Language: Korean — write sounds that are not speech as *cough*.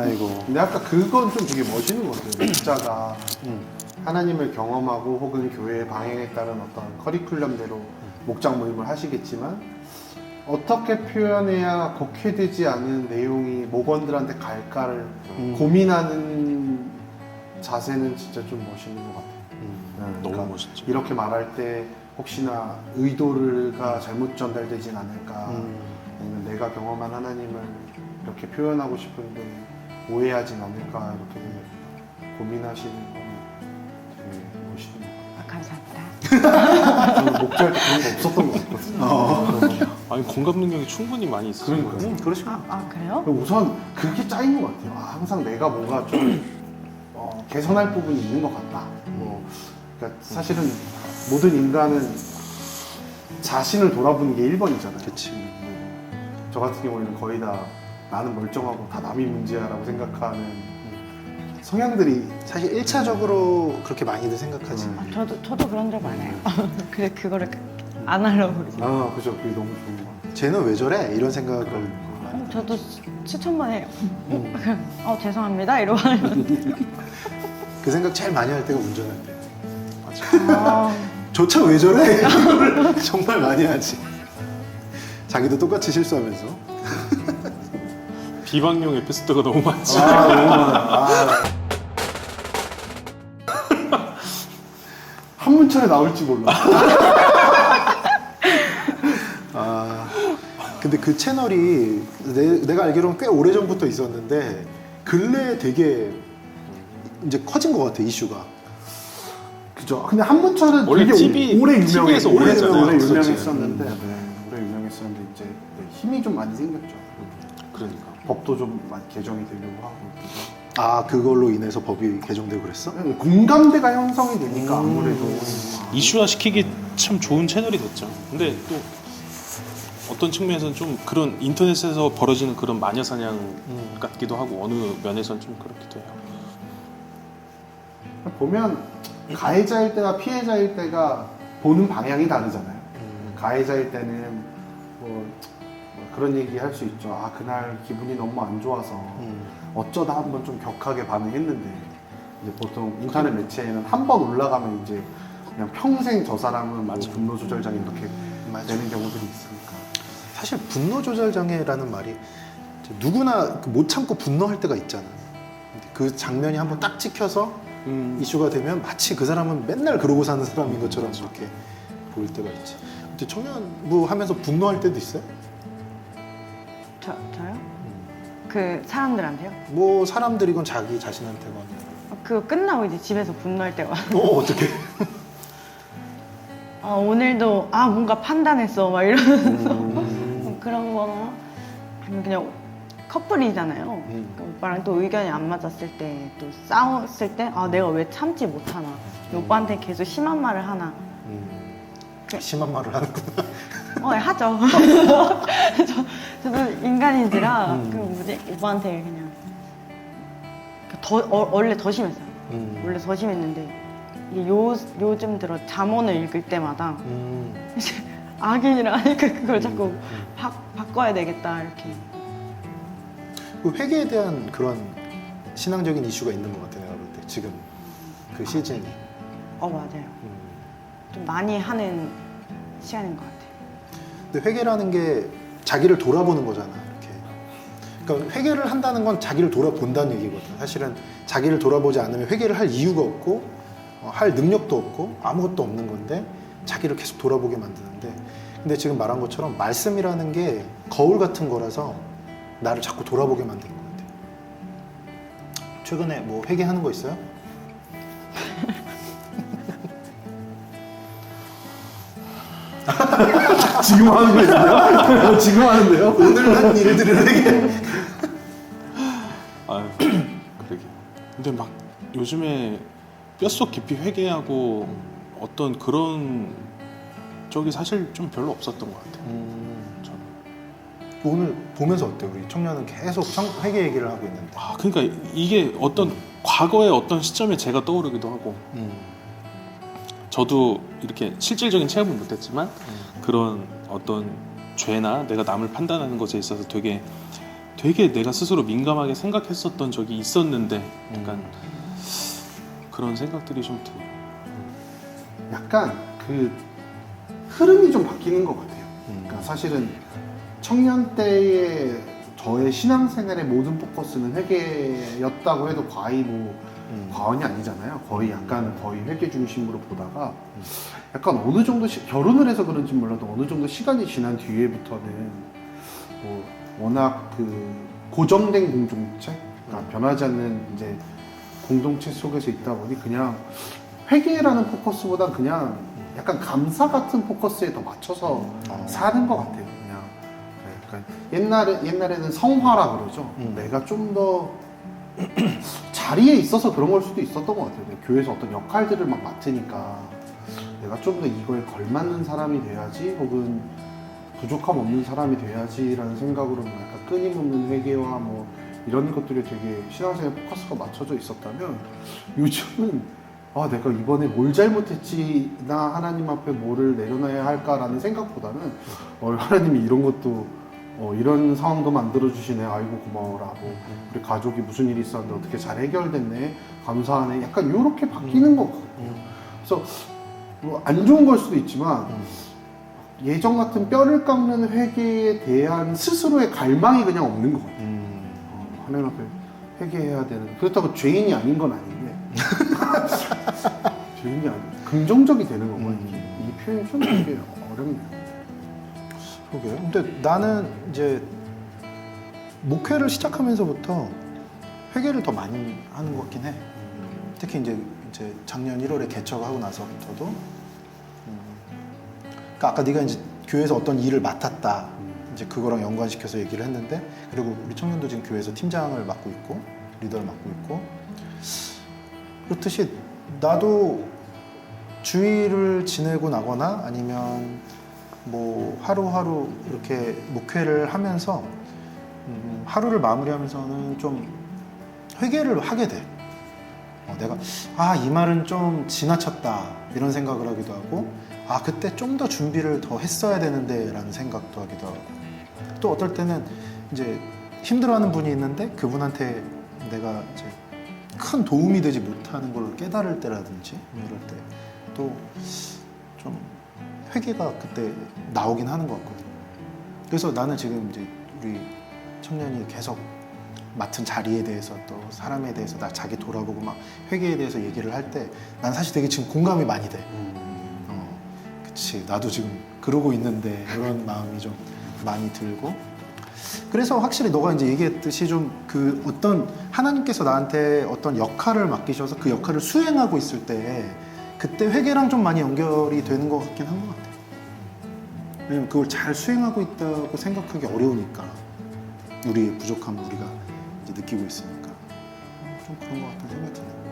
아이고. 근데 아까 그건 좀 되게 멋있는 것 같아요. 목자가 음. 하나님을 경험하고 혹은 교회의 방향에 따른 어떤 커리큘럼대로 목장 모임을 하시겠지만 어떻게 표현해야 곡해되지 않은 내용이 목원들한테 갈까를 음. 고민하는 자세는 진짜 좀 멋있는 것 같아요. 음. 네, 너무 그러니까 멋있죠. 이렇게 말할 때 혹시나 의도가 잘못 전달되진 않을까 음. 아니면 내가 경험한 하나님을 이렇게 표현하고 싶은데 오해하진 않을까 이렇게 고민하시는 건 되게 멋있는 것 아, 감사합니다. 같아요. 저는 때 그런 거 없었던 것 같거든요. 어. 아니 공감 능력이 충분히 많이 있으신 그러니까요. 거예요. 음, 그러시고. 아, 아 그래요? 우선 그게 짜인 것 같아요. 아, 항상 내가 뭔가 좀 어, 개선할 부분이 있는 것 같다. 뭐, 그러니까 사실은 모든 인간은 자신을 돌아보는 게 1번이잖아요. 그치. 저 같은 경우에는 거의 다 나는 멀쩡하고 다 남이 문제야라고 생각하는 성향들이 사실 1차적으로 그렇게 많이들 생각하지. 음. 아, 저도 저도 그런 적 많아요. *laughs* 그래 그거를 안 하려고 그러지. 아 그죠 그게 너무 좋은 것 같아요. 쟤는 왜 저래? 이런 생각을. 어, 저도 추천만 해요. 음. *laughs* 어 죄송합니다 이러고 하면 *laughs* 그 생각 제일 많이 할 때가 운전할 때. 아, 저차왜 저래? 이거를 정말 많이 하지. 자기도 똑같이 실수하면서. 비방용 에피소드가 너무 많지. 아 너무 많아. 아. 한 문철에 나올지 몰라. *laughs* 아, 근데 그 채널이 내, 내가 알기로는 꽤 오래 전부터 있었는데 근래에 되게 이제 커진 것 같아 이슈가. 그죠. 근데 한문철은 원래 되게 TV 오래 유명해. TV 에서 오래 오래. 유명했었는데, 네, 오래 유명했었는데 이제 네, 힘이 좀 많이 생겼죠. 그러니까. 법도 좀 많이 개정이 되려고 하고. 그래서 아 그걸로 인해서 법이 개정되고 그랬어? 네, 공감대가 형성이 되니까 음. 아무래도 이슈화 시키기 참 좋은 채널이 됐죠. 근데 또 어떤 측면에서는 좀 그런 인터넷에서 벌어지는 그런 마녀 사냥 음. 같기도 하고 어느 면에서는 좀 그렇기도 해요. 보면 가해자일 때와 피해자일 때가 보는 방향이 다르잖아요. 음. 가해자일 때는 뭐, 뭐 그런 얘기 할 수 있죠. 아 그날 기분이 너무 안 좋아서 음. 어쩌다 한번 좀 격하게 반응했는데 이제 보통 인터넷 매체에는 한 번 올라가면 이제 그냥 평생 저 사람은 뭐 맞아. 분노 조절 장애 이렇게 맞아. 되는 경우들이 있으니까. 사실 분노 조절 장애라는 말이 누구나 그못 참고 분노할 때가 있잖아. 그 장면이 한번 딱 찍혀서 음, 이슈가 되면 마치 그 사람은 맨날 그러고 사는 사람인 것처럼 그렇게 보일 때가 있지. 청년부 하면서 분노할 때도 있어요? 저 저요? 그 사람들한테요? 뭐 사람들이건 자기 자신한테건. 어, 그거 끝나고 이제 집에서 분노할 때가 어 어떻게? *laughs* 아 오늘도 아 뭔가 판단했어 막 이런 음. 그런 거나 아니면 그냥 커플이잖아요. 음. 그러니까 오빠랑 또 의견이 안 맞았을 때 또 싸웠을 때 아 내가 왜 참지 못하나 오빠한테 계속 심한 말을 하나 음. 심한 말을 하는구나. 어 예, 하죠. *laughs* 저, 저도 인간인지라 음. 그 뭐지 오빠한테 그냥 그더 어, 원래 더 심했어요. 음. 원래 더 심했는데 이게 요 요즘 들어 잠언을 읽을 때마다 음. 이제 악인이라 하니까 그걸 자꾸 음. 바, 바꿔야 되겠다 이렇게. 그 회계에 대한 그런 신앙적인 이슈가 있는 것 같아 내가 볼 때 지금 그 시즌이. 어 맞아요. 음. 좀 많이 하는 시간인 것 같아요. 근데 회계라는 게 자기를 돌아보는 거잖아. 이렇게. 그러니까 회계를 한다는 건 자기를 돌아본다는 얘기거든. 사실은 자기를 돌아보지 않으면 회계를 할 이유가 없고 어, 할 능력도 없고 아무것도 없는 건데 자기를 계속 돌아보게 만드는데 근데 지금 말한 것처럼 말씀이라는 게 거울 같은 거라서 나를 자꾸 돌아보게 만드는 것 같아. 최근에 뭐 회계하는 거 있어요? 지금 하는 거 있나요? *laughs* 지금 하는데요? 오늘 한 일들을 회계. 아유, 그러게. 근데 막 요즘에 뼛속 깊이 회개하고 어떤 그런 쪽이 사실 좀 별로 없었던 것 같아요. 음, 저는. 오늘 보면서 어때? 우리 청년은 계속 성- 회계 얘기를 하고 있는데. 아, 그러니까 이게 어떤 과거의 어떤 시점에 제가 떠오르기도 하고 음. 저도 이렇게 실질적인 체험은 못했지만 그런 어떤 죄나 내가 남을 판단하는 것에 있어서 되게 되게 내가 스스로 민감하게 생각했었던 적이 있었는데 약간 그런 생각들이 좀 들어요. 약간 그 흐름이 좀 바뀌는 것 같아요. 음. 그러니까 사실은 청년 때의 저의 신앙생활의 모든 포커스는 회계였다고 해도 과히 뭐 음. 과언이 아니잖아요. 거의 약간 거의 회계 중심으로 보다가 약간 어느 정도 시- 결혼을 해서 그런지 몰라도 어느 정도 시간이 지난 뒤에부터는 뭐 워낙 그 고정된 공동체, 그러니까 변하지 않는 이제 공동체 속에서 있다 보니 그냥 회계라는 포커스보다 그냥 약간 감사 같은 포커스에 더 맞춰서 어. 사는 것 같아요. 그러니까 옛날에 옛날에는 성화라 그러죠. 음. 내가 좀 더 *clears throat* 자리에 있어서 그런 걸 수도 있었던 것 같아요. 내가 교회에서 어떤 역할들을 막 맡으니까 내가 좀 더 이거에 걸맞는 사람이 돼야지, 혹은 부족함 없는 사람이 돼야지라는 생각으로 뭐 약간 끊임없는 회개와 뭐 이런 것들이 되게 신앙생활 포커스가 맞춰져 있었다면 요즘은 아 내가 이번에 뭘 잘못했지 나 하나님 앞에 뭐를 내려놔야 할까라는 생각보다는 어, 하나님이 이런 것도 어, 이런 상황도 만들어 주시네 아이고 고마워라 뭐 우리 가족이 무슨 일이 있었는데 어떻게 잘 해결됐네 감사하네 약간 이렇게 바뀌는 것 같고 그래서 뭐 안 좋은 걸 수도 있지만 예전 같은 뼈를 깎는 회개에 대한 스스로의 갈망이 그냥 없는 것 같아요. 음. 어, 하나님 앞에 회개해야 되는 그렇다고 죄인이 아닌 건 아닌데 *laughs* 죄인이 아닌 긍정적이 되는 건가요? 음. 이게? 이 표현이 좀 되게 어렵네요. 그러게요. 근데 나는 이제 목회를 시작하면서부터 회개를 더 많이 하는 것 같긴 해. 특히 이제 이제 작년 1월에 개척을 하고 나서부터도. 음. 그러니까 아까 네가 이제 교회에서 어떤 일을 맡았다. 이제 그거랑 연관시켜서 얘기를 했는데 그리고 우리 청년도 지금 교회에서 팀장을 맡고 있고 리더를 맡고 있고 그렇듯이 나도 주일을 지내고 나거나 아니면 뭐 하루하루 이렇게 목회를 하면서 음, 하루를 마무리하면서는 좀 회개를 하게 돼. 어, 내가 아 이 말은 좀 지나쳤다 이런 생각을 하기도 하고 아 그때 좀 더 준비를 더 했어야 되는데라는 생각도 하기도 하고 또 어떨 때는 이제 힘들어하는 분이 있는데 그분한테 내가 이제 큰 도움이 되지 못하는 걸 깨달을 때라든지 이럴 때 또좀 회개가 그때 나오긴 하는 것 같거든요. 그래서 나는 지금 이제 우리 청년이 계속 맡은 자리에 대해서 또 사람에 대해서 나 자기 돌아보고 막 회개에 대해서 얘기를 할 때 난 사실 되게 지금 공감이 많이 돼. 어, 그치 나도 지금 그러고 있는데 이런 *laughs* 마음이 좀 많이 들고 그래서 확실히 너가 이제 얘기했듯이 좀 그 어떤 하나님께서 나한테 어떤 역할을 맡기셔서 그 역할을 수행하고 있을 때 그때 회개랑 좀 많이 연결이 되는 것 같긴 한 것 같아. 왜냐면 그걸 잘 수행하고 있다고 생각하기 어려우니까 우리의 부족함을 우리가 이제 느끼고 있으니까 좀 그런 것 같다는 생각이 드네.